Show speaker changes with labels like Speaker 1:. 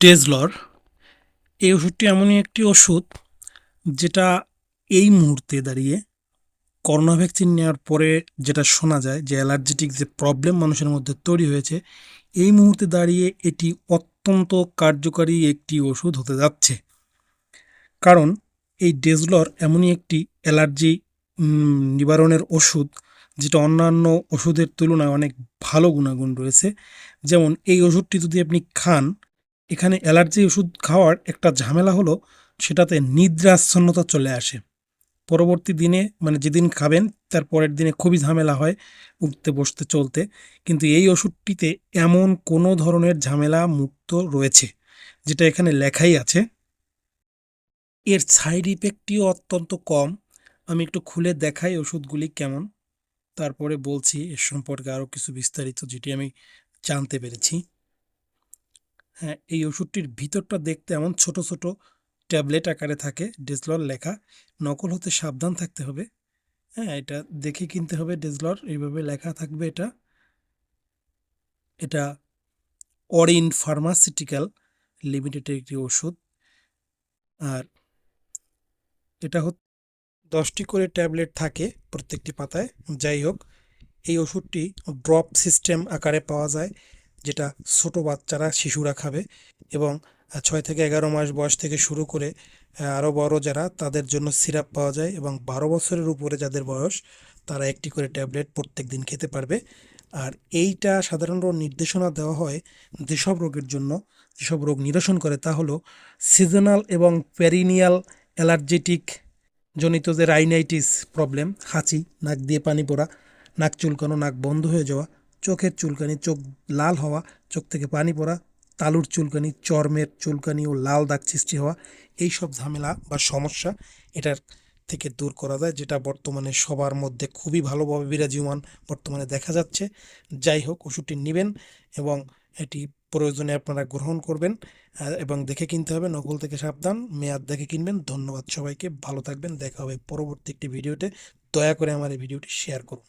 Speaker 1: টেজলর এই ওষুধটি এমনই একটি ওষুধ যেটা এই মুহূর্তে দাঁড়িয়ে করোনা ভ্যাকসিন নেওয়ার পরে যেটা শোনা যায় যে অ্যালার্জেটিক যে প্রবলেম মানুষের মধ্যে তৈরি হয়েছে, এই মুহূর্তে দাঁড়িয়ে এটি অত্যন্ত কার্যকারী একটি ওষুধ হতে যাচ্ছে। কারণ এই ডেজলর এমনই একটি অ্যালার্জি নিবারণের ওষুধ যেটা অন্যান্য ওষুধের তুলনায় অনেক ভালো গুণাগুণ রয়েছে। যেমন এই ওষুধটি যদি আপনি খান এখানে অ্যালার্জি ওষুধ খাওয়ার একটা ঝামেলা হলো, সেটাতে নিদ্রাচ্ছন্নতা চলে আসে। পরবর্তী দিনে মানে যেদিন খাবেন, তার পরের দিনে খুবই ঝামেলা হয় উঠতে, বসতে, চলতে। কিন্তু এই ওষুধটিতে এমন কোনো ধরনের ঝামেলা মুক্ত রয়েছে, যেটা এখানে লেখাই আছে। এর সাইড ইফেক্টটিও অত্যন্ত কম। আমি একটু খুলে দেখাই ওষুধগুলি কেমন। তারপরে বলছি এর সম্পর্কে আরও কিছু বিস্তারিত, যেটি আমি জানতে পেরেছি। হ্যাঁ এই ওষুধটির ভিতরটা দেখতে এমন ছোট ছোট ট্যাবলেট আকারে থাকে ডেজলর লেখা। নকল হতে সাবধান থাকতে হবে। হ্যাঁ এটা দেখে কিনতে হবে ডেজলর এইভাবে লেখা থাকবে এটা। এটা অরিন ফার্মাসিউটিক্যাল লিমিটেডের একটি ওষুধ। আর এটা দশটি করে ট্যাবলেট থাকে প্রত্যেকটি পাতায়। যাই হোক, এই ওষুধটি ড্রপ সিস্টেম আকারে পাওয়া যায়। যেটা ছোট বাচ্চারা, শিশুরা খাবে এবং ছয় থেকে এগারো মাস বয়স থেকে শুরু করে আরও বড় যারা, তাদের জন্য সিরাপ পাওয়া যায় এবং বারো বছরের উপরে যাদের বয়স, তারা একটি করে ট্যাবলেট প্রত্যেক দিন খেতে পারবে। আর এইটা সাধারণত নির্দেশনা দেওয়া হয় যেসব রোগের জন্য, যেসব রোগ নিরসন করে তা হলো সিজনাল এবং প্যারিনিয়াল অ্যালার্জেটিক জনিত যে রাইনাইটিস প্রবলেম হাঁচি নাক দিয়ে পানি পড়া, নাক চুলকানো, নাক বন্ধ হয়ে যাওয়া চোখের চুলকানি, চোখ লাল হওয়া, চোখ থেকে পানি পড়া, তালুর চুলকানি, চর্মের চুলকানি ও লাল দাগ সৃষ্টি হওয়া এই সব ঝামেলা বা সমস্যা এটার থেকে দূর করা যায়, যেটা বর্তমানে সবার মধ্যে খুবই ভালোভাবে বিরাজমান বর্তমানে দেখা যাচ্ছে। যাই হোক, ওষুধটি নেবেন এবং এটি প্রয়োজনে আপনারা গ্রহণ করবেন এবং দেখে কিনতে হবে, নকল থেকে সাবধান, মেয়াদ দেখে কিনবেন। ধন্যবাদ সবাইকে, ভালো থাকবেন, দেখা হবে পরবর্তী একটি ভিডিওতে। দয়া করে আমার এই ভিডিওটি শেয়ার করুন।